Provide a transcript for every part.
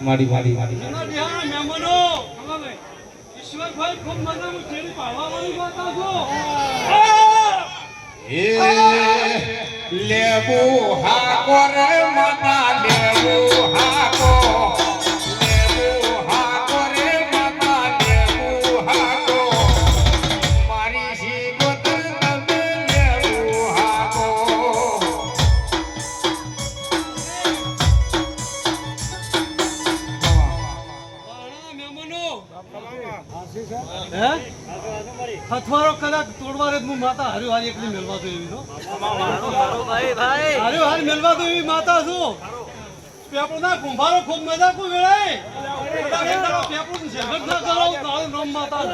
મજા મારી મારી લેવું હા બિહારના મહેમાનો લેવું હા મજાનું હથવારો કદાચ તોડવા રે હું માતા હર્યો હારી એકલી મેળવા તો એવી હાર્યો હારી મેળવા તો એવી માતા છું. પેપડના કુંભારો ખૂબ મજા કુ વેળાય પેપડું ના કરો તારું માતા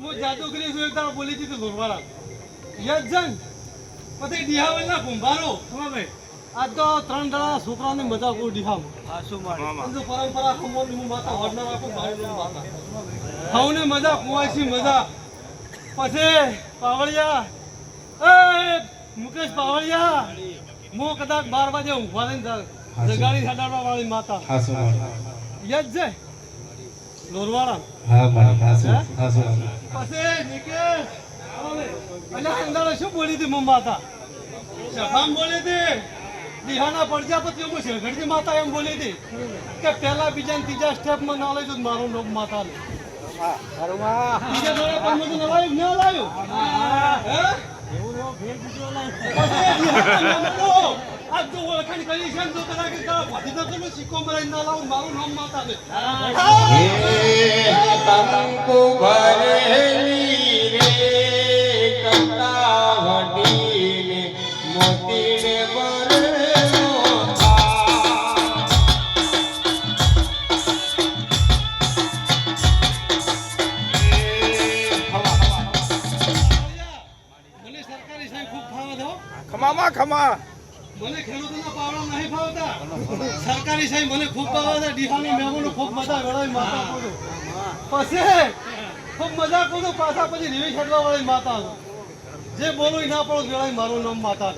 હું જાદુગરી છું એક બોલી દીધું લોરવાળા યજ પછી ડિહાવલના કુંભારો. આજ તો ત્રણ દાડા છોકરાને મજા કોઈ ડિહામ જો પરંપરા ખમોની હું માતા વડના રાખું ભાઈનું માતા હવને મજા કુવાસી મજા પછી પાવળિયા. એ મુકેશ પાવળિયા. હું કદાચ બાર વાગે ઊંઘવા લઈને જગાડી હડાડવા વાળી માતા હાસુ યજ જાય લોરવાળા હા મારી હાસુ હાસુ પછી નિકેશ. અલ્યા અંદાડે શું બોલી હતી મમ્મા માતા? સભામ બોલી હતી? દિહાના પ્રજાપતિઓમાં શેરગઢની માતા એમ બોલી હતી કે પહેલા બીજા ને ત્રીજા સ્ટેપમાં ના લઈ તો મારું લોક માતા લે બીજા દોડા ના લાવ્યું હે? આજ તો ઓળખાણ કરી છે તો કદાચ તારા ભાતીજાનો સિક્કો મરાઈને ના લાવું મારું નામ માતા લે હે તમકુ ભરેલી રે કંટાવડી ને મોતી રે. ખમામાં ખમા મને ખેડૂતોના પાવડા નહીં ફાવતા. સરકારી સાહેબ મને ખૂબ ભાવે છે ડીહાની મહેમાનો ખૂબ મજા વેળાવી માતા કોનો પછી ખૂબ મજા કોનો પાછા પછી રીવી છેડવા વાળી માતા જે બોલું એ ના પડો વેળાવી મારું નામ માતા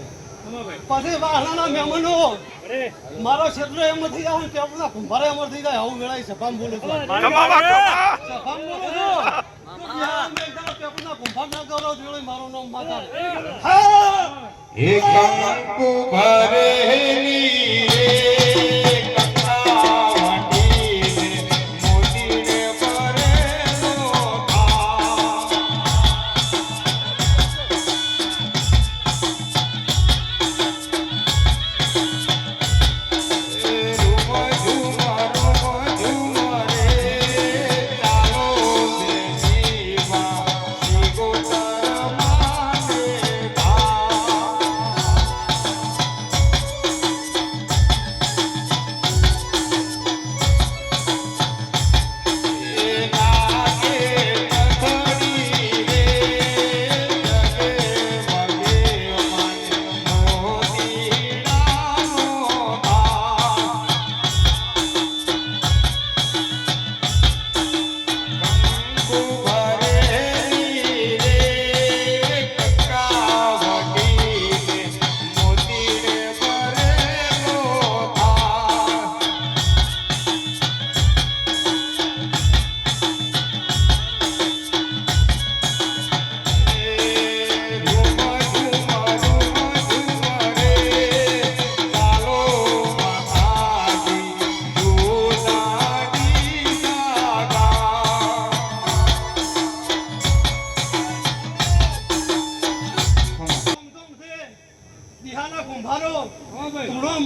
પછી વાહણાના મહેમાનો મારો ક્ષેત્ર એમ નથી જાય કે બધા કુંભારે અમર થઈ જાય આવું વેળાવી સભામાં બોલું સભામાં બોલું છું. એક દાડો પેપરના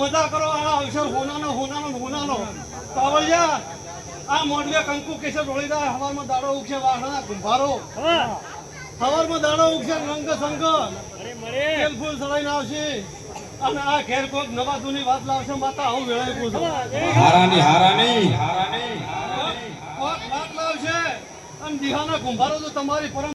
ધંધા કરો આ અવસર હોનાનો હોનાનો હોનાનો. કાવળિયા આ મોડવે કંકુ કેસર રોળીદા હવારમાં દાડો ઉગશે વાસણા કુંભારો. હવારમાં દાડો ઉગશે રંગ સંગ તેલ ફૂલ ના આવશે? અને આ ઘેર કોક નવા જૂની વાત લાવશે માતા આવું વેળાય પૂછો હારાની હારાની હારાની. કોક વાત લાવશે અને દિહાના કુંભારો તો તમારી પરમ